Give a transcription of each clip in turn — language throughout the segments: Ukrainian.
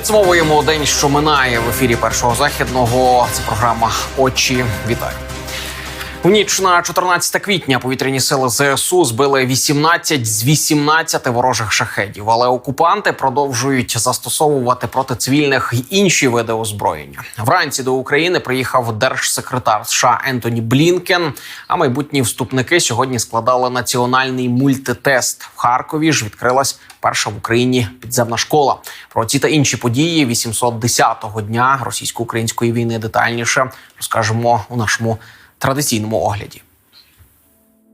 Підсумовуємо день, що минає в ефірі першого західного. Це програма Очі. Вітаю. У ніч на 14 квітня повітряні сили ЗСУ збили 18 з 18 ворожих шахедів, але окупанти продовжують застосовувати проти цивільних інші види озброєння. Вранці до України приїхав держсекретар США Ентоні Блінкен. А майбутні вступники сьогодні складали національний мультитест. В Харкові ж відкрилась перша в Україні підземна школа. Про ці та інші події 810-го дня російсько-української війни детальніше розкажемо у нашому традиційному огляді.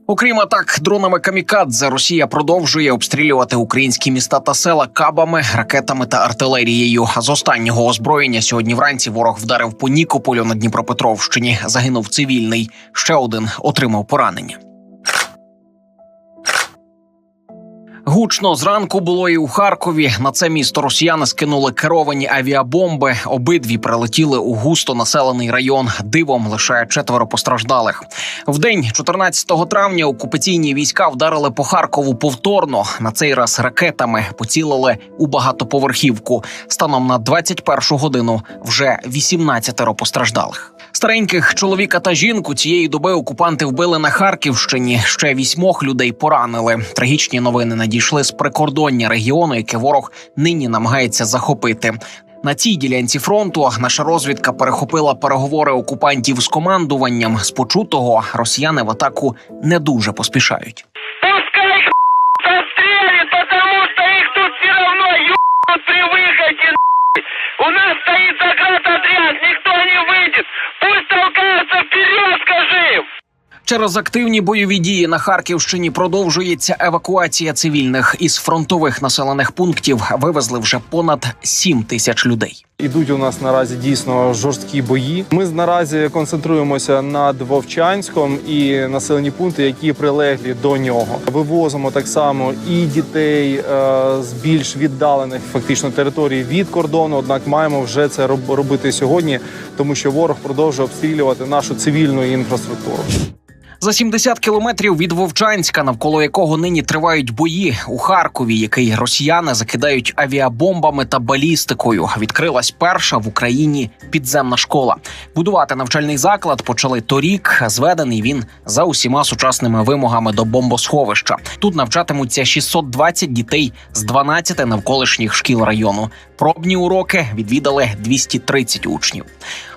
Окрім атак дронами камікадзе, Росія продовжує обстрілювати українські міста та села кабами, ракетами та артилерією. З останнього озброєння сьогодні вранці ворог вдарив по Нікополю на Дніпропетровщині. Загинув цивільний. Ще один отримав поранення. Гучно зранку було і у Харкові. На це місто росіяни скинули керовані авіабомби. Обидві прилетіли у густо населений район. Дивом лише четверо постраждалих. В день 14 травня окупаційні війська вдарили по Харкову повторно. На цей раз ракетами поцілили у багатоповерхівку. Станом на 21 годину вже 18 постраждалих. Стареньких чоловіка та жінку цієї доби окупанти вбили на Харківщині. Ще вісьмох людей поранили. Трагічні новини надійшли з прикордоння регіону, яке ворог нині намагається захопити. На цій ділянці фронту наша розвідка перехопила переговори окупантів з командуванням. З почутого росіяни в атаку не дуже поспішають. Пускай застрелят, потому что их тут все выходе. У нас стоит заградотряд, никто не выйдет. Толкаются вперед, скажи. Через активні бойові дії на Харківщині продовжується евакуація цивільних із фронтових населених пунктів. Вивезли вже понад 7 тисяч людей. Ідуть у нас наразі дійсно жорсткі бої. Ми наразі концентруємося над Вовчанськом і населені пункти, які прилеглі до нього. Вивозимо так само і дітей е, з більш віддалених фактично територій від кордону. Однак маємо вже це робити сьогодні, тому що ворог продовжує обстрілювати нашу цивільну інфраструктуру. За 70 кілометрів від Вовчанська, навколо якого нині тривають бої у Харкові, який росіяни закидають авіабомбами та балістикою. Відкрилась перша в Україні підземна школа. Будувати навчальний заклад почали торік. Зведений він за усіма сучасними вимогами до бомбосховища. Тут навчатимуться 620 дітей з 12 навколишніх шкіл району. Пробні уроки відвідали 230 учнів.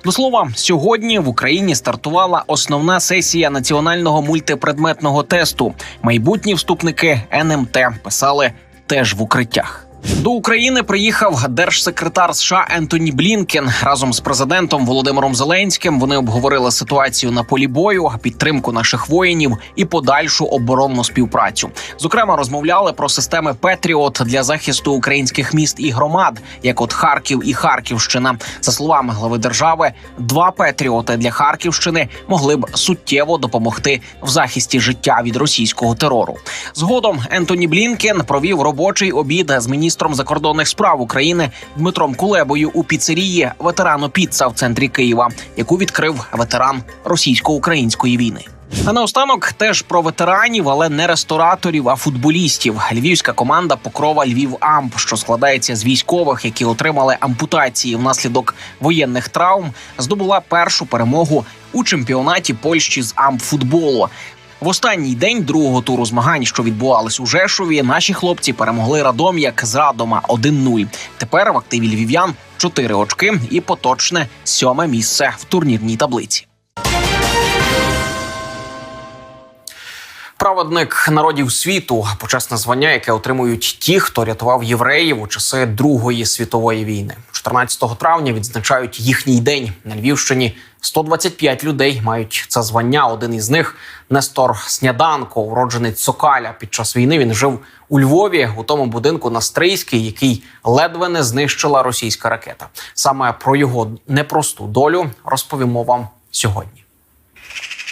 До слова, сьогодні в Україні стартувала основна сесія національного мультипредметного тесту. Майбутні вступники НМТ писали теж в укриттях. До України приїхав держсекретар США Ентоні Блінкен разом з президентом Володимиром Зеленським. Вони обговорили ситуацію на полі бою, підтримку наших воїнів і подальшу оборонну співпрацю. Зокрема, розмовляли про системи Петріот для захисту українських міст і громад, як от Харків і Харківщина. За словами глави держави, два Петріоти для Харківщини могли б суттєво допомогти в захисті життя від російського терору. Згодом Ентоні Блінкен провів робочий обід з міністром закордонних справ України Дмитром Кулебою у піцерії ветерану Піца в центрі Києва, яку відкрив ветеран російсько-української війни. А наостанок теж про ветеранів, але не рестораторів, а футболістів. Львівська команда Покрова Львів Амп, що складається з військових, які отримали ампутації внаслідок воєнних травм, здобула першу перемогу у чемпіонаті Польщі з ампфутболу. В останній день другого туру змагань, що відбувались у Жешові, наші хлопці перемогли Радом'як з Радома 1-0. Тепер в активі львів'ян 4 очки і поточне сьоме місце в турнірній таблиці. Праведник народів світу почесне звання, яке отримують ті, хто рятував євреїв у часи Другої світової війни. 14 травня відзначають їхній день на Львівщині. 125 людей мають це звання. Один із них Нестор Сняданко, уродженець Сокаля. Під час війни він жив у Львові у тому будинку на Стрийській, який ледве не знищила російська ракета. Саме про його непросту долю розповімо вам сьогодні.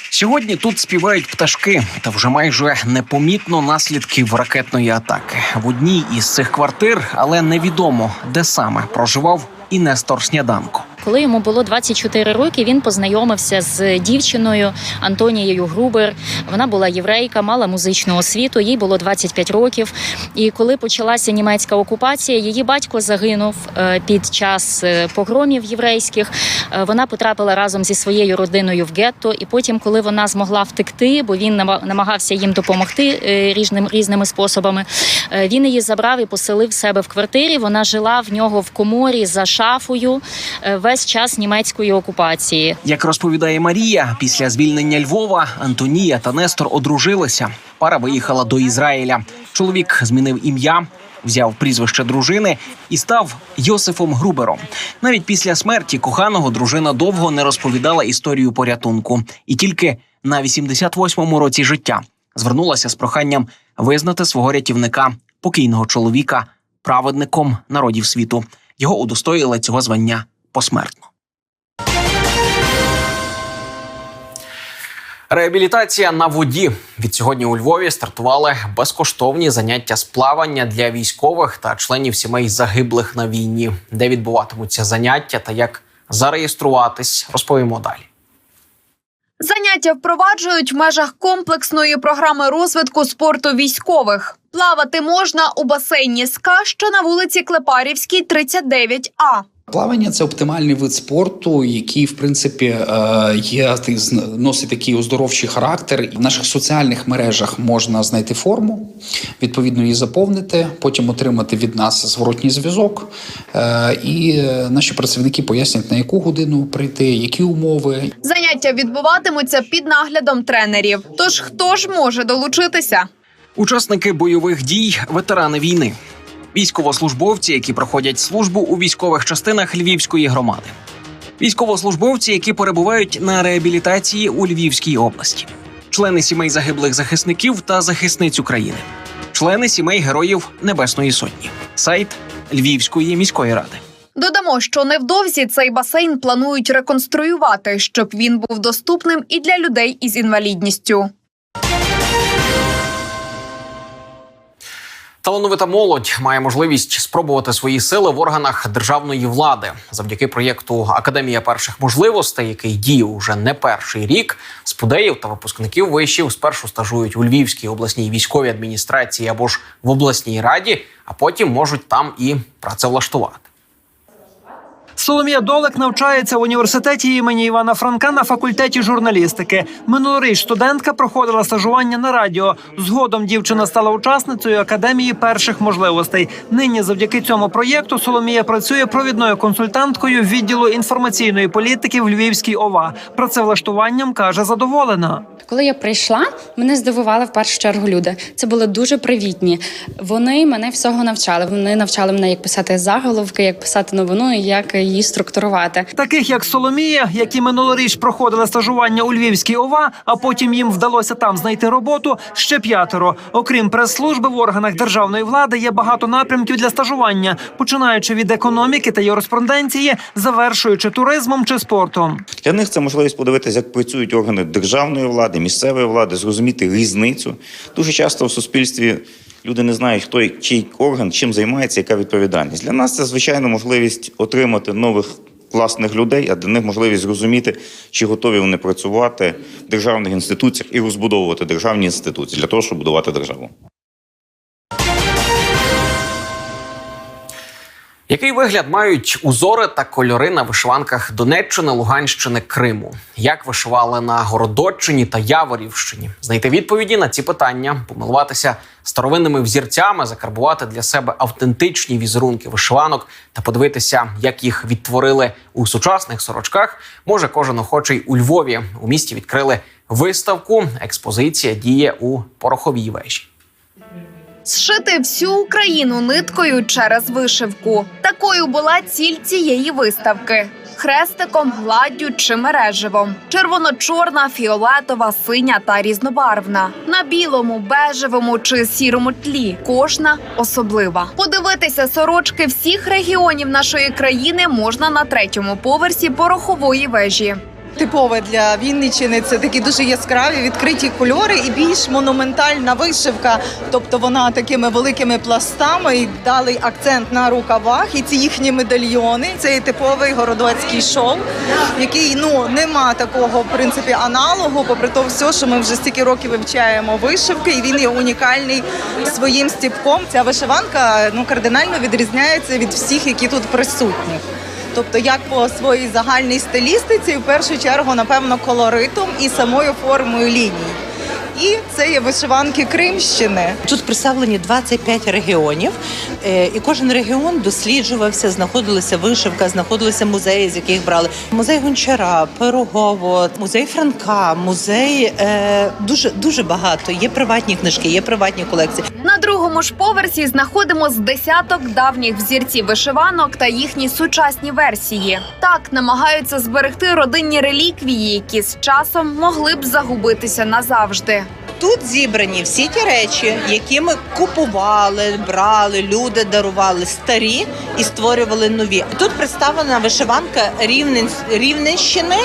Сьогодні тут співають пташки, та вже майже непомітно наслідків ракетної атаки. В одній із цих квартир, але невідомо де саме проживав і Нестор Сняданко. Коли йому було 24 роки, він познайомився з дівчиною Антонією Грубер. Вона була єврейка, мала музичну освіту. Їй було 25 років. І коли почалася німецька окупація, її батько загинув е, під час е, погромів єврейських. Е, Вона потрапила разом зі своєю родиною в гетто. І потім, коли вона змогла втекти, бо він нама- намагався їм допомогти різним різними способами. Він її забрав і поселив себе в квартирі. Вона жила в нього в коморі за шафою е, весь час німецької окупації. Як розповідає Марія, після звільнення Львова Антонія та Нестор одружилися. Пара виїхала до Ізраїля. Чоловік змінив ім'я, взяв прізвище дружини і став Йосифом Грубером. Навіть після смерті коханого дружина довго не розповідала історію порятунку, і тільки на 88-му році життя звернулася з проханням визнати свого рятівника, покійного чоловіка, праведником народів світу. Його удостоїли цього звання посмертно. Реабілітація на воді від сьогодні у Львові стартували безкоштовні заняття з плавання для військових та членів сімей загиблих на війні. Де відбуватимуться заняття та як зареєструватись, розповімо далі. Заняття впроваджують в межах комплексної програми розвитку спорту військових. Плавати можна у басейні СКА, що на вулиці Клепарівській, 39А. Плавання це оптимальний вид спорту, який в принципі е, є носить такий оздоровчий характер. В наших соціальних мережах можна знайти форму, відповідно її заповнити, потім отримати від нас зворотній зв'язок. Е, І наші працівники пояснять на яку годину прийти, які умови, Заняття відбуватимуться під наглядом тренерів. Тож хто ж може долучитися? Учасники бойових дій, ветерани війни, військовослужбовці, які проходять службу у військових частинах Львівської громади, військовослужбовці, які перебувають на реабілітації у Львівській області, члени сімей загиблих захисників та захисниць України, члени сімей героїв Небесної Сотні, сайт Львівської міської ради. Додамо, що невдовзі цей басейн планують реконструювати, щоб він був доступним і для людей із інвалідністю. Талановита молодь має можливість спробувати свої сили в органах державної влади завдяки проєкту Академія перших можливостей, який діє уже не перший рік. Спудеїв та випускників вишів спершу стажують у Львівській обласній військовій адміністрації або ж в обласній раді, а потім можуть там і працевлаштувати. Соломія Долек навчається в університеті імені Івана Франка на факультеті журналістики. Минулоріч студентка проходила стажування на радіо. Згодом дівчина стала учасницею академії перших можливостей. Нині, завдяки цьому проєкту, Соломія працює провідною консультанткою відділу інформаційної політики в Львівській ОВА. Працевлаштуванням каже задоволена. Коли я прийшла, мене здивували в першу чергу люди. Це були дуже привітні. Вони мене всього навчали. Вони навчали мене, як писати заголовки, як писати новину як її структурувати. Таких як Соломія, які минулоріч проходили стажування у Львівській ОВА, а потім їм вдалося там знайти роботу. Ще п'ятеро. Окрім прес-служби в органах державної влади, є багато напрямків для стажування, починаючи від економіки та юриспруденції, завершуючи туризмом чи спортом. Для них це можливість подивитися, як працюють органи державної влади, місцевої влади, зрозуміти різницю. Дуже часто в суспільстві люди не знають, хто чий орган чим займається, яка відповідальність. Для нас це звичайно можливість отримати нових класних людей, а для них можливість зрозуміти, чи готові вони працювати в державних інституціях і розбудовувати державні інституції для того, щоб будувати державу. Який вигляд мають узори та кольори на вишиванках Донеччини, Луганщини, Криму? Як вишивали на Городоччині та Яворівщині? Знайти відповіді на ці питання, помилуватися старовинними взірцями, закарбувати для себе автентичні візерунки вишиванок та подивитися, як їх відтворили у сучасних сорочках, може кожен охочий у Львові. У місті відкрили виставку. Експозиція діє у пороховій вежі. Зшити всю Україну ниткою через вишивку. Такою була ціль цієї виставки. Хрестиком, гладдю чи мереживом. Червоно-чорна, фіолетова, синя та різнобарвна. На білому, бежевому чи сірому тлі. Кожна особлива. Подивитися сорочки всіх регіонів нашої країни можна на третьому поверсі порохової вежі. Типове для Вінниччини це такі дуже яскраві відкриті кольори і більш монументальна вишивка. Тобто вона такими великими пластами і дали акцент на рукавах. І ці їхні медальйони. Це типовий городоцький шов, який ну нема такого в принципі аналогу, попри то все, що ми вже стільки років вивчаємо вишивки, і він є унікальний своїм стіпком. Ця вишиванка ну кардинально відрізняється від всіх, які тут присутні. Тобто, як по своїй загальній стилістиці, в першу чергу, напевно, колоритом і самою формою ліній. І це є вишиванки Кримщини. Тут представлені 25 регіонів, е, і кожен регіон досліджувався, знаходилася вишивка, знаходилися музеї, з яких брали музей Гончара, Пирогово, музей Франка, музей е, дуже дуже багато. Є приватні книжки, є приватні колекції. На другому ж поверсі знаходимо з десяток давніх взірців вишиванок та їхні сучасні версії. Так намагаються зберегти родинні реліквії, які з часом могли б загубитися назавжди. Тут зібрані всі ті речі, які ми купували, брали, люди дарували старі і створювали нові. Тут представлена вишиванка Рівнен... Рівненщини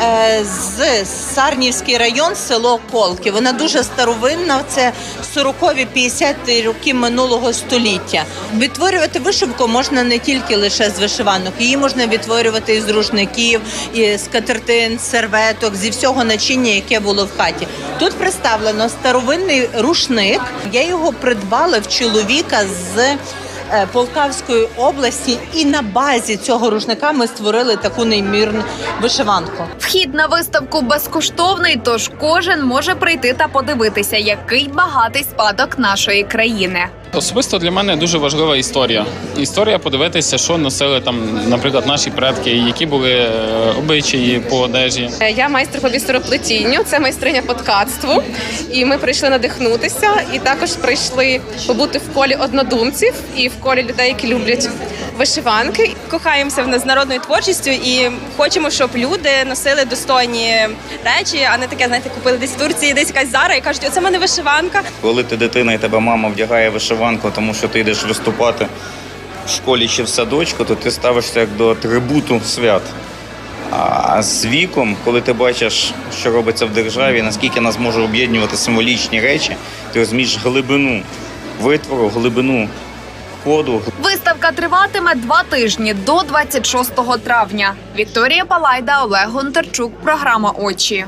е, з Сарнівський район, село Колки. Вона дуже старовинна. Це 40-ві 50-ті роки минулого століття. Відтворювати вишивку можна не тільки лише з вишиванок, її можна відтворювати із рушників, із скатертин, серветок, зі всього начиння, яке було в хаті. Тут представлено старовинний рушник. Я його придбала в чоловіка з е, Полтавської області, і на базі цього рушника ми створили таку неймірну вишиванку. Вхід на виставку безкоштовний, тож кожен може прийти та подивитися, який багатий спадок нашої країни. Особисто для мене дуже важлива історія. Історія подивитися, що носили там, наприклад, наші предки, які були е, обичаї по одежі. Я майстер по бісероплетінню, це майстриня по ткацтву. І ми прийшли надихнутися, і також прийшли побути в колі однодумців і в колі людей, які люблять вишиванки. Кохаємося в нас народною творчістю і хочемо, щоб люди носили достойні речі, а не таке, знаєте, купили десь в Турції, десь якась зара і кажуть, оце в мене вишиванка. Коли ти дитина і тебе мама вдягає вишиванку, тому що ти йдеш виступати в школі чи в садочку, то ти ставишся як до атрибуту свят. А з віком, коли ти бачиш, що робиться в державі, наскільки нас може об'єднувати символічні речі, ти розумієш глибину витвору, глибину коду, Виставка триватиме два тижні до 26 травня. Вікторія Палайда, Олег Гонтарчук. Програма Очі.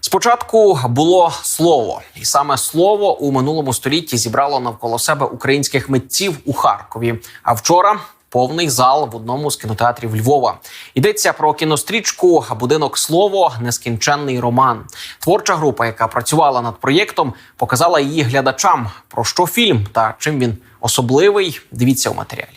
Спочатку було слово, і саме слово у минулому столітті зібрало навколо себе українських митців у Харкові. А вчора повний зал в одному з кінотеатрів Львова. Йдеться про кінострічку Будинок слово нескінченний роман. Творча група, яка працювала над проєктом, показала її глядачам. Про що фільм та чим він особливий. Дивіться у матеріалі.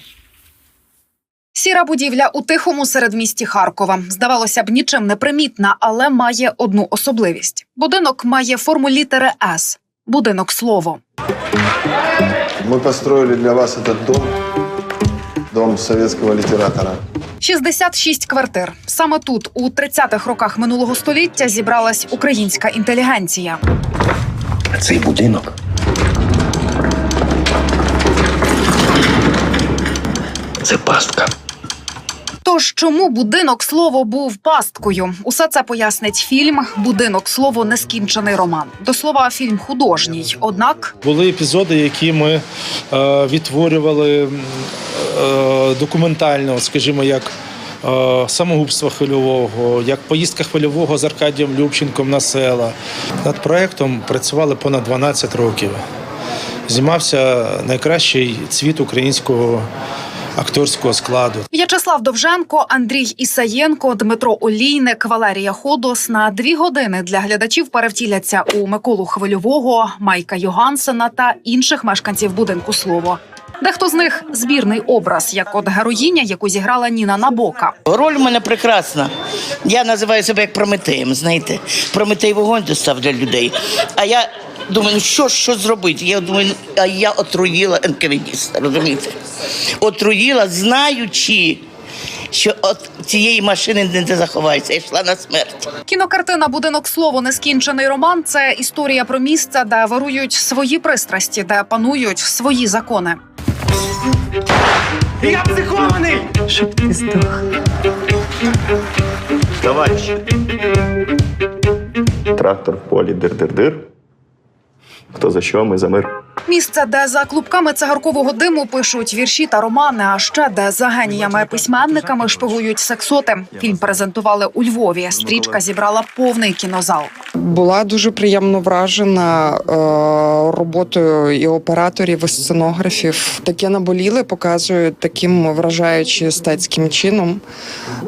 Сіра будівля у тихому середмісті Харкова. Здавалося б, нічим не примітна, але має одну особливість: будинок має форму літери С. Будинок слово. Мы построили для вас этот дом, дом советского літератора. 66 квартир. Саме тут, у 30-х роках минулого століття, зібралась українська інтелігенція. Цей будинок це пастка. Тож чому будинок слово був пасткою? Усе це пояснить фільм Будинок слово нескінчений роман. До слова, фільм художній. Однак Були епізоди, які ми е, відтворювали е, документально, скажімо, як е, самогубство хвильового, як поїздка хвильового з Аркадієм Любченком на села. Над проектом працювали понад 12 років. Знімався найкращий цвіт українського акторського складу. В'ячеслав Довженко, Андрій Ісаєнко, Дмитро Олійник, Валерія Ходос на дві години для глядачів перевтіляться у Миколу Хвильового, Майка Йогансена та інших мешканців будинку слово. Дехто з них збірний образ, як от героїня, яку зіграла Ніна Набока. Роль у мене прекрасна. Я називаю себе як Прометеєм, знаєте. Прометей вогонь достав для людей. А я думаю, ну що, що зробити? Я думаю, а я отруїла НКВДіста, розумієте? Отруїла, знаючи, що от цієї машини не заховається. Я йшла на смерть. Кінокартина Будинок слово нескінчений роман це історія про місце, де вирують свої пристрасті, де панують свої закони. Я психований! Щоб ти здох. Товарищи. Трактор в полі дир-дир-дир. Хто за що, ми за мир. Місце, де за клубками цигаркового диму пишуть вірші та романи, а ще де за геніями письменниками шпигують сексоти. Фільм презентували у Львові. Стрічка зібрала повний кінозал. Була дуже приємно вражена е, роботою і операторів, і сценографів. Таке наболіле показують таким вражаючим естетським чином.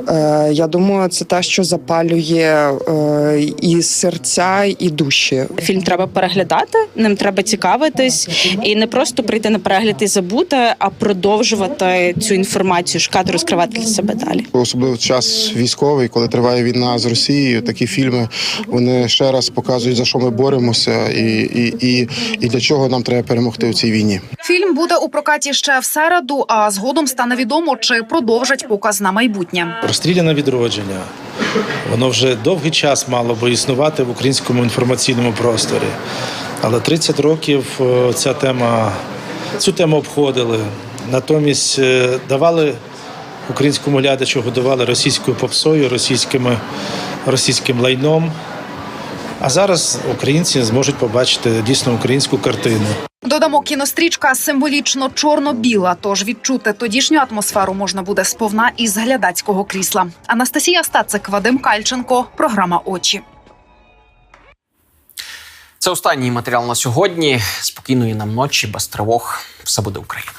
Е, я думаю, це те, що запалює е, і серця, і душі. Фільм треба переглядати, ним треба цікавитись і не просто прийти на перегляд і забути, а продовжувати цю інформацію, шукати, розкривати для себе далі. Особливо час військовий, коли триває війна з Росією, такі фільми вони ще раз показують за що ми боремося, і, і, і, і для чого нам треба перемогти у цій війні. Фільм буде у прокаті ще в середу, а згодом стане відомо, чи продовжать показ на майбутнє. Розстріляне відродження. Воно вже довгий час мало би існувати в українському інформаційному просторі. Але 30 років е, ця тема, цю тему обходили. Натомість е, давали українському глядачу, годували російською попсою, російськими, російським лайном. А зараз українці зможуть побачити дійсно українську картину. Додамо, кінострічка символічно чорно-біла, тож відчути тодішню атмосферу можна буде сповна із глядацького крісла. Анастасія Стацик, Вадим Кальченко, програма Очі. Це останній матеріал на сьогодні. Спокійної нам ночі, без тривог. Все буде Україна.